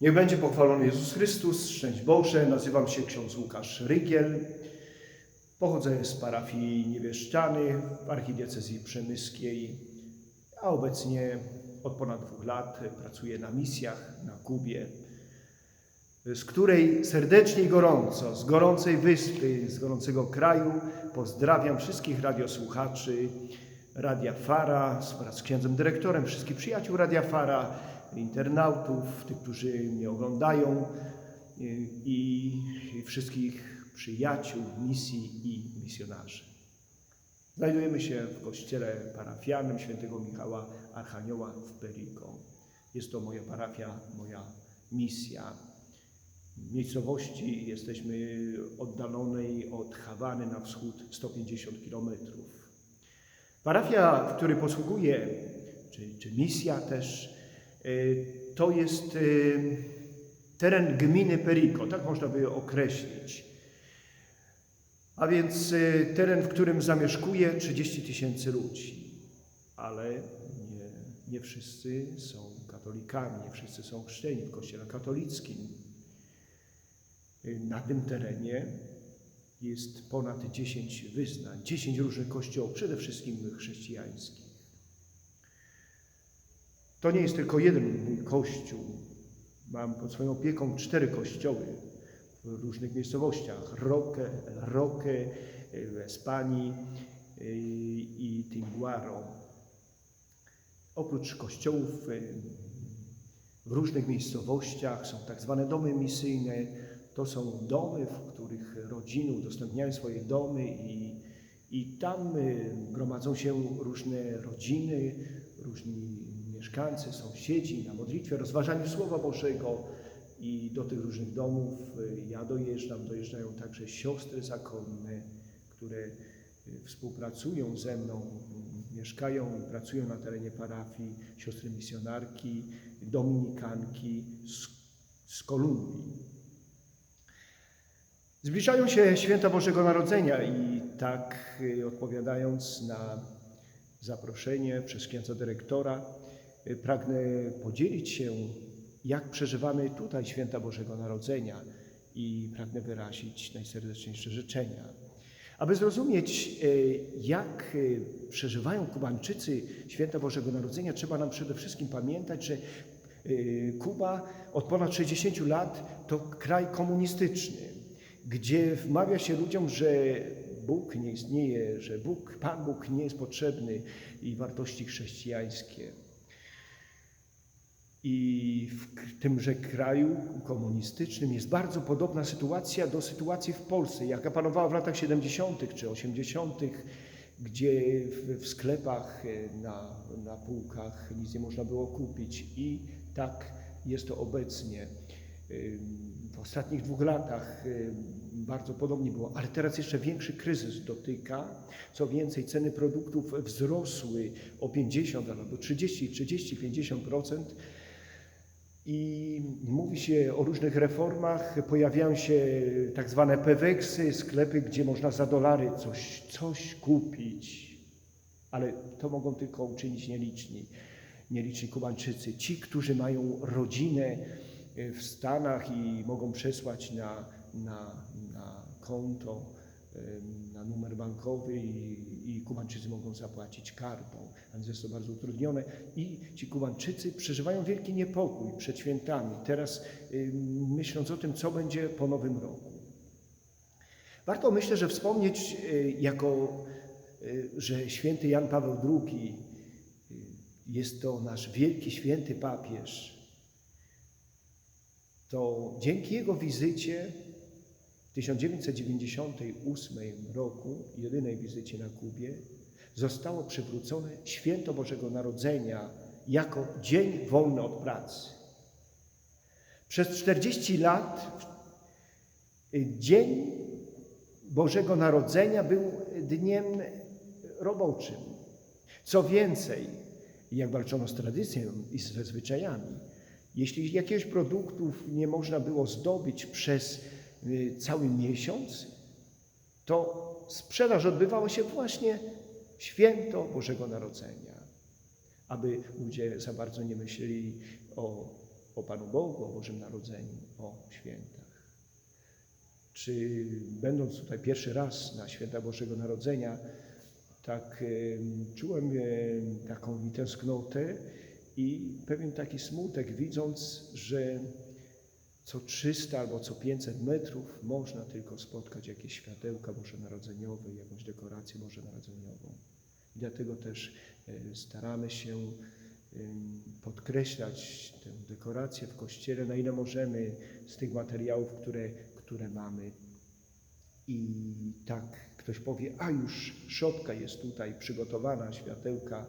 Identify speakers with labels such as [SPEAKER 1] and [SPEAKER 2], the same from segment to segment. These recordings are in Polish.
[SPEAKER 1] Niech będzie pochwalony Jezus Chrystus, szczęść Boże. Nazywam się ksiądz Łukasz Rygiel. Pochodzę z parafii Niewieszczany w archidiecezji przemyskiej, a obecnie od ponad dwóch lat pracuję na misjach na Kubie, z której serdecznie i gorąco, z gorącej wyspy, z gorącego kraju pozdrawiam wszystkich radiosłuchaczy Radia Fara wraz z księdzem dyrektorem, wszystkich przyjaciół Radia Fara, internautów, tych, którzy mnie oglądają i, i wszystkich przyjaciół misji i misjonarzy. Znajdujemy się w kościele parafialnym świętego Michała Archanioła w Perico. Jest to moja parafia, moja misja. W miejscowości jesteśmy oddalonej od Hawany na wschód 150 kilometrów. Parafia, w której posługuję, czy, czy misja też, y, to jest y, teren gminy Perico, tak można by określić. A więc y, teren, w którym zamieszkuje 30 tysięcy ludzi. Ale nie, nie wszyscy są katolikami, nie wszyscy są chrzczeni w kościele katolickim. Na tym terenie jest ponad 10 wyznań, 10 różnych kościołów, przede wszystkim chrześcijańskich. To nie jest tylko jeden mój kościół. Mam pod swoją opieką cztery kościoły w różnych miejscowościach. Roque, Roque w Espanii y, i Tinguaro. Oprócz kościołów y, w różnych miejscowościach są tak zwane domy misyjne. To są domy, w których rodziny udostępniają swoje domy i, i tam y, gromadzą się różne rodziny, różni mieszkańcy, sąsiedzi na modlitwę, rozważaniu Słowa Bożego i do tych różnych domów y, ja dojeżdżam, dojeżdżają także siostry zakonne, które y, współpracują ze mną, y, mieszkają i pracują na terenie parafii, siostry misjonarki, dominikanki z, z Kolumbii. Zbliżają się święta Bożego Narodzenia i tak odpowiadając na zaproszenie przez księdza dyrektora, pragnę podzielić się, jak przeżywamy tutaj święta Bożego Narodzenia i pragnę wyrazić najserdeczniejsze życzenia. Aby zrozumieć, y, jak y, przeżywają Kubańczycy święta Bożego Narodzenia, trzeba nam przede wszystkim pamiętać, że y, Kuba od ponad 60 lat to kraj komunistyczny gdzie wmawia się ludziom, że Bóg nie istnieje, że Bóg, Pan Bóg nie jest potrzebny i wartości chrześcijańskie. I w tymże kraju komunistycznym jest bardzo podobna sytuacja do sytuacji w Polsce, jaka panowała w latach 70. czy 80., gdzie w, sklepach e, na, na półkach nic nie można było kupić. I tak jest to obecnie. W ostatnich dwóch latach bardzo podobnie było, ale teraz jeszcze większy kryzys dotyka. Co więcej, ceny produktów wzrosły o 50 albo 30, 30, 50%. I mówi się o różnych reformach, pojawiają się tak zwane peweksy, sklepy, gdzie można za dolary coś, coś kupić. Ale to mogą tylko uczynić nieliczni, nieliczni Kubańczycy. Ci, którzy mają rodzinę, w Stanach i mogą przesłać na, na, na konto, na numer bankowy i, i Kubańczycy mogą zapłacić kartą, więc jest to bardzo utrudnione. I ci Kubańczycy przeżywają wielki niepokój przed świętami, teraz myśląc o tym, co będzie po Nowym Roku. Warto myślę, że wspomnieć y, jako, y, że święty Jan Paweł II y, jest to nasz wielki święty papież, to dzięki jego wizycie w 1998 roku, jedynej wizycie na Kubie, zostało przywrócone święto Bożego Narodzenia jako dzień wolny od pracy. Przez 40 lat Dzień Bożego Narodzenia był dniem roboczym. Co więcej, jak walczono z tradycją i ze zwyczajami, jeśli jakiegoś produktów nie można było zdobyć przez y, cały miesiąc, to sprzedaż odbywała się właśnie święto Bożego Narodzenia, aby ludzie za bardzo nie myśleli o o Panu Bogu, o Bożym Narodzeniu, o świętach. Czy będąc tutaj pierwszy raz na święta Bożego Narodzenia, tak em, czułem em, taką tęsknotę i pewien taki smutek, widząc, że co 300 albo co 500 metrów można tylko spotkać jakieś światełka bożonarodzeniowe, jakąś dekorację bożonarodzeniową. I dlatego też e, staramy się podkreślać tę dekorację w kościele, na ile możemy z tych materiałów, które, które mamy. I tak ktoś powie, a już szopka jest tutaj przygotowana, światełka.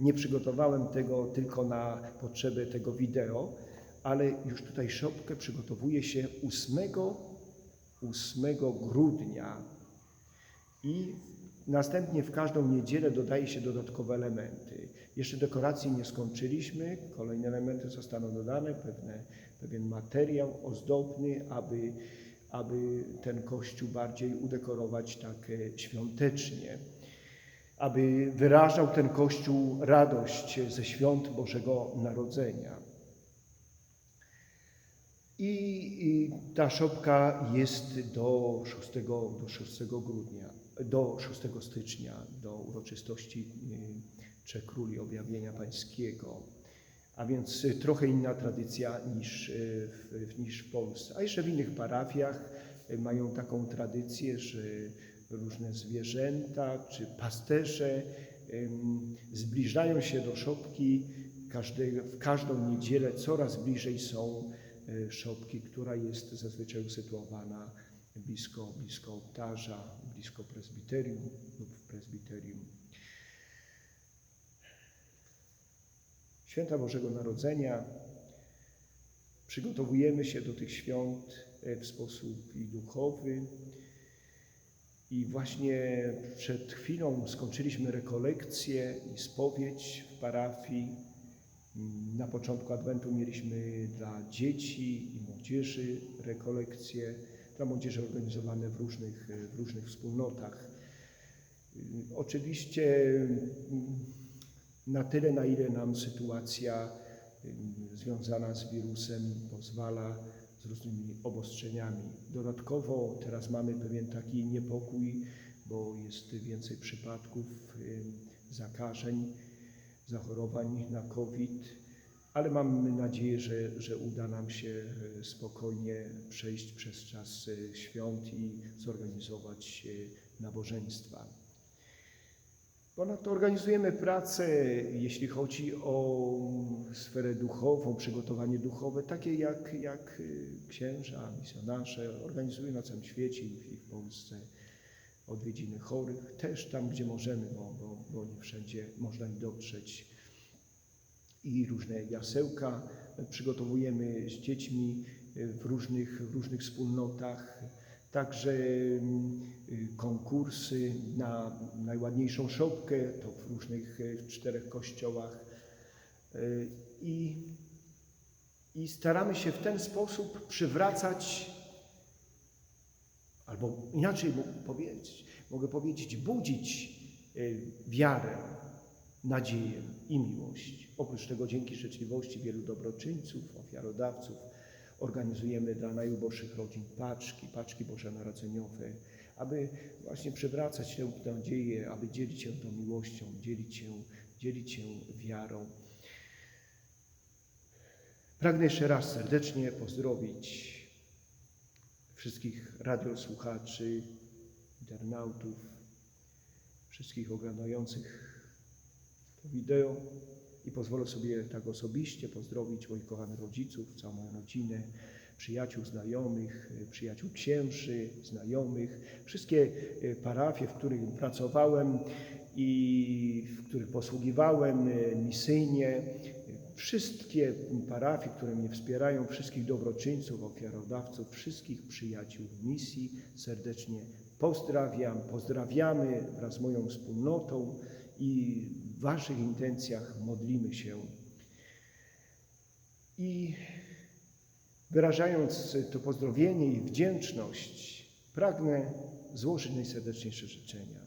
[SPEAKER 1] Nie przygotowałem tego tylko na potrzeby tego wideo, ale już tutaj szopkę przygotowuje się 8, 8 grudnia i następnie w każdą niedzielę dodaje się dodatkowe elementy. Jeszcze dekoracji nie skończyliśmy, kolejne elementy zostaną dodane, pewne, pewien materiał ozdobny, aby, aby ten kościół bardziej udekorować tak e, świątecznie, aby wyrażał ten kościół radość ze świąt Bożego Narodzenia. I, ta szopka jest do 6, do 6 grudnia, do 6 stycznia, do uroczystości y, Trzech Króli Objawienia Pańskiego. A więc y, trochę inna tradycja niż y, w, niż w Polsce. A jeszcze w innych parafiach mają taką tradycję, że różne zwierzęta czy pasterze zbliżają się do szopki każde, w każdą niedzielę coraz bliżej są szopki, która jest zazwyczaj usytuowana blisko, blisko ołtarza, blisko prezbiterium lub w prezbiterium. Święta Bożego Narodzenia przygotowujemy się do tych świąt e, w sposób i duchowy. I właśnie przed chwilą skończyliśmy rekolekcję i spowiedź w parafii. Na początku Adwentu mieliśmy dla dzieci i młodzieży rekolekcje, dla młodzieży organizowane w różnych, w różnych wspólnotach. Oczywiście na tyle, na ile nam sytuacja związana z wirusem pozwala, z różnymi obostrzeniami. Dodatkowo teraz mamy pewien taki niepokój, bo jest więcej przypadków zakażeń, zachorowań na COVID, ale mamy nadzieję, że, że uda nam się y, spokojnie przejść przez czas y, świąt i zorganizować nabożeństwa. Ponadto organizujemy pracę, jeśli chodzi o sferę duchową, przygotowanie duchowe, takie jak, jak y, księża, misjonarze organizują na całym świecie i w Polsce odwiedziny chorych, też tam, gdzie możemy, bo, bo, bo nie wszędzie można im dotrzeć. I różne jasełka przygotowujemy z dziećmi w różnych, w różnych wspólnotach także mm, konkursy na najładniejszą szopkę, to w różnych y, czterech kościołach. Y, I, I staramy się w ten sposób przywracać, albo inaczej mógł powiedzieć, mogę powiedzieć, budzić wiarę, nadzieję i miłość. Oprócz tego dzięki życzliwości wielu dobroczyńców, ofiarodawców, organizujemy dla najuboższych rodzin paczki, paczki bożonarodzeniowe, aby właśnie przywracać tę nadzieję, aby dzielić się tą miłością, dzielić się, dzielić się wiarą. Pragnę jeszcze raz serdecznie pozdrowić wszystkich radiosłuchaczy, internautów, wszystkich oglądających to wideo i pozwolę sobie tak osobiście pozdrowić moich kochanych rodziców, całą moją rodzinę, przyjaciół, znajomych, przyjaciół księży, znajomych, wszystkie e, parafie, w których pracowałem i w których posługiwałem e, misyjnie, wszystkie parafie, które mnie wspierają, wszystkich dobroczyńców, ofiarodawców, wszystkich przyjaciół misji serdecznie pozdrawiam, pozdrawiamy wraz z moją wspólnotą i w Waszych intencjach modlimy się. I wyrażając to pozdrowienie i wdzięczność, pragnę złożyć najserdeczniejsze życzenia.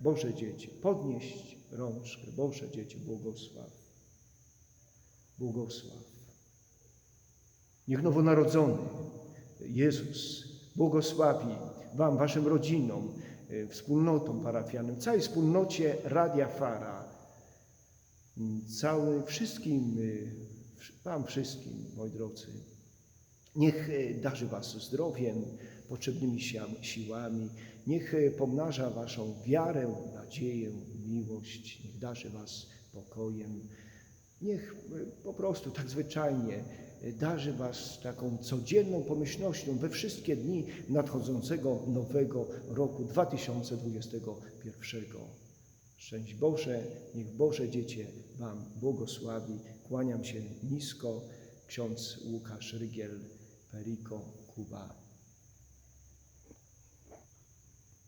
[SPEAKER 1] Boże dzieci, podnieść rączkę. Boże dzieci, błogosław. Błogosław. Niech nowonarodzony Jezus błogosławi Wam, Waszym rodzinom, y, wspólnotom parafianym, całej wspólnocie Radia Fara, całym wszystkim, wsz- Wam wszystkim, moi drodzy. Niech y, darzy Was zdrowiem, potrzebnymi siła- siłami. Niech pomnaża Waszą wiarę, nadzieję, miłość. Niech darzy Was pokojem. Niech y, po prostu tak zwyczajnie y, darzy Was taką codzienną pomyślnością we wszystkie dni nadchodzącego nowego roku 2021. Szczęść Boże, niech Boże Dziecię Wam błogosławi. Kłaniam się nisko. Ksiądz Łukasz Rygiel, Periko, Kuba